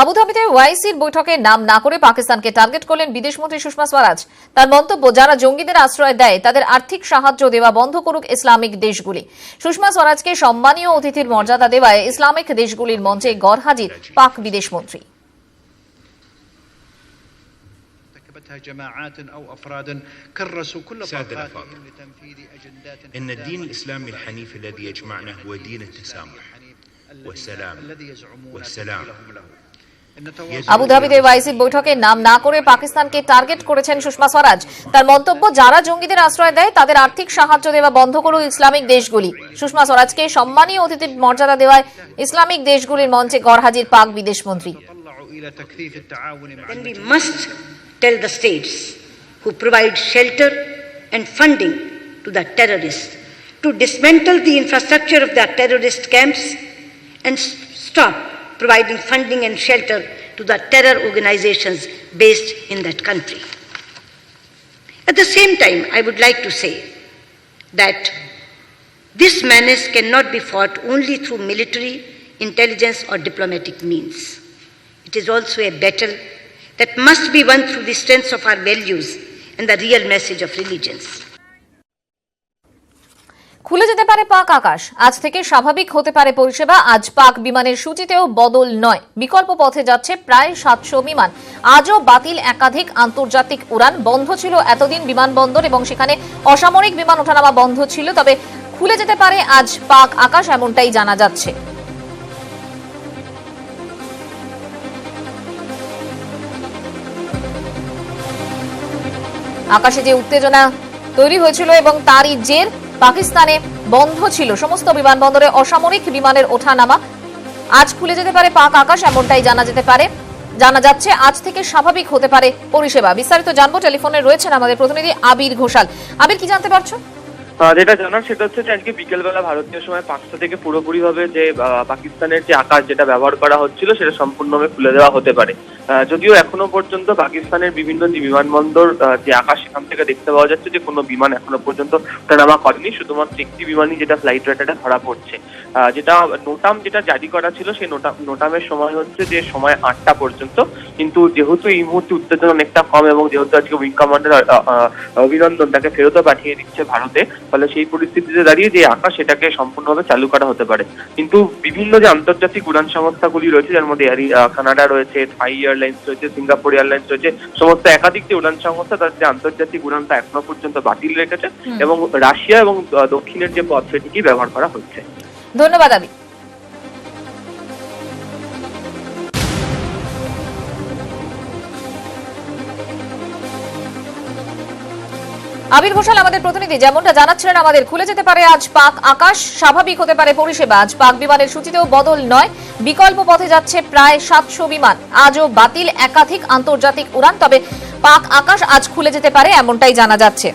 আবুধাবিতে ওয়াইসির বৈঠকে নাম না করে পাকিস্তানকে টার্গেট করলেন বিদেশমন্ত্রী সুষমা স্বরাজ তার মন্তব্য যারা জঙ্গিদের আশ্রয় দেয় তাদের আর্থিক সাহায্য দেওয়া বন্ধ করুক ইসলামিক দেশগুলি সুষমা স্বরাজকে সম্মানীয় অতিথির মর্যাদা দেওয়ায় ইসলামিক দেশগুলির মঞ্চে গড়হাজির পাক বিদেশমন্ত্রী ارتكبتها جماعات او افراد كرسوا كل سادة طاقاتهم الأفاضل. لتنفيذ اجندات إن الدين الإسلامي الحنيف الذي يجمعنا هو دين التسامح والسلام الذي يزعمون والسلام. আবুধাবিতে ওয়াইসির বৈঠকে নাম না করে পাকিস্তানকে টার্গেট করেছেন সুষমা স্বরাজ। তার মন্তব্য যারা জঙ্গিদের আশ্রয় দেয় তাদের আর্থিক সাহায্য দেওয়া বন্ধ করুক ইসলামিক দেশগুলি। সুষমা স্বরাজকে সম্মানীয় অতিথির মর্যাদা দেওয়ায় ইসলামিক দেশগুলির মঞ্চে গড়হাজির পাক বিদেশমন্ত্রী tell the states who provide shelter and funding to the terrorists to dismantle the infrastructure of their terrorist camps and stop providing funding and shelter to the terror organizations based in that country. At the same time, I would like to say that this menace cannot be fought only through military, intelligence, or diplomatic means. It is also a battle that must be won through the strength of our values and the real message of religions. খুলে যেতে পারে পাক আকাশ। আজ থেকে স্বাভাবিক হতে পারে পরিষেবা। আজ পাক বিমানের সূচিতেও বদল নয়। বিকল্প পথে যাচ্ছে প্রায় সাতশো বিমান। আজও বাতিল একাধিক আন্তর্জাতিক উড়ান। বন্ধ ছিল এতদিন বিমানবন্দর এবং সেখানে অসামরিক বিমান ওঠানামা বন্ধ ছিল। তবে খুলে যেতে পারে আজ পাক আকাশ, এমনটাই জানা যাচ্ছে। আকাশে যে উত্তেজনা তৈরি হয়েছিল এবং তারই জের পাকিস্তানে বন্ধ ছিল। সমস্ত বিমানবন্দরে অসামরিক বিমানের ওঠা নামা আজ খুলে যেতে পারে পাক আকাশ, এমনটাই জানা যেতে পারে। জানা যাচ্ছে, আজ থেকে স্বাভাবিক হতে পারে পরিষেবা। বিস্তারিত জানব, টেলিফোনে রয়েছেন আমাদের প্রতিনিধি আবির ঘোষাল। আবির, কি জানতে পারছ? যেটা জানার সেটা হচ্ছে যে আজকে বিকেলবেলা ভারতীয় সময় পাঁচটা থেকে পুরোপুরিভাবে যে পাকিস্তানের যে আকাশ যেটা ব্যবহার করা হচ্ছিল, সেটা সম্পূর্ণভাবে খুলে দেওয়া হতে পারে। যদিও এখনও পর্যন্ত পাকিস্তানের বিভিন্ন যে বিমানবন্দর যে আকাশ, সেখান থেকে দেখতে পাওয়া যাচ্ছে যে কোনো বিমান এখনও পর্যন্ত ওঠানামা করেনি। শুধুমাত্র একটি বিমানই যেটা ফ্লাইট রেটারে ধরা পড়ছে। যেটা নোটাম যেটা জারি করা ছিল, সেই নোটাম নোটামের সময় হচ্ছে যে সময় আটটা পর্যন্ত। কিন্তু যেহেতু এই মুহূর্তে উত্তেজনা অনেকটা কম এবং যেহেতু আজকে উইং কমান্ডার অভিনন্দন তাকে ফেরতও পাঠিয়ে দিচ্ছে ভারতে ফলে সেই পরিস্থিতিতে দাঁড়িয়ে যে আকাশ সেটাকে সম্পূর্ণভাবে চালু করা হতে পারে। কিন্তু বিভিন্ন যে আন্তর্জাতিক উড়ান সংস্থাগুলি রয়েছে যার মধ্যে কানাডা রয়েছে থাই এয়ারলাইন্স রয়েছে সিঙ্গাপুর এয়ারলাইন্স রয়েছে সমস্ত একাধিক যে উড়ান সংস্থা তার যে আন্তর্জাতিক উড়ানটা এখনও পর্যন্ত বাতিল রেখেছে এবং রাশিয়া এবং দক্ষিণের যে পথ সেটিকেই ব্যবহার করা হচ্ছে। ধন্যবাদ আবির। আবির ঘোষাল আমাদের প্রতিনিধি, যেমনটা জানাচ্ছিলেন আমাদের, খুলে যেতে পারে আজ পাক আকাশ, স্বাভাবিক হতে পারে পরিষেবা। আজ পাক বিমানের সূচিতেও বদল নয়, বিকল্প পথে যাচ্ছে প্রায় সাতশো বিমান। আজও বাতিল একাধিক আন্তর্জাতিক উড়ান, তবে পাক আকাশ আজ খুলে যেতে পারে, এমনটাই জানা যাচ্ছে।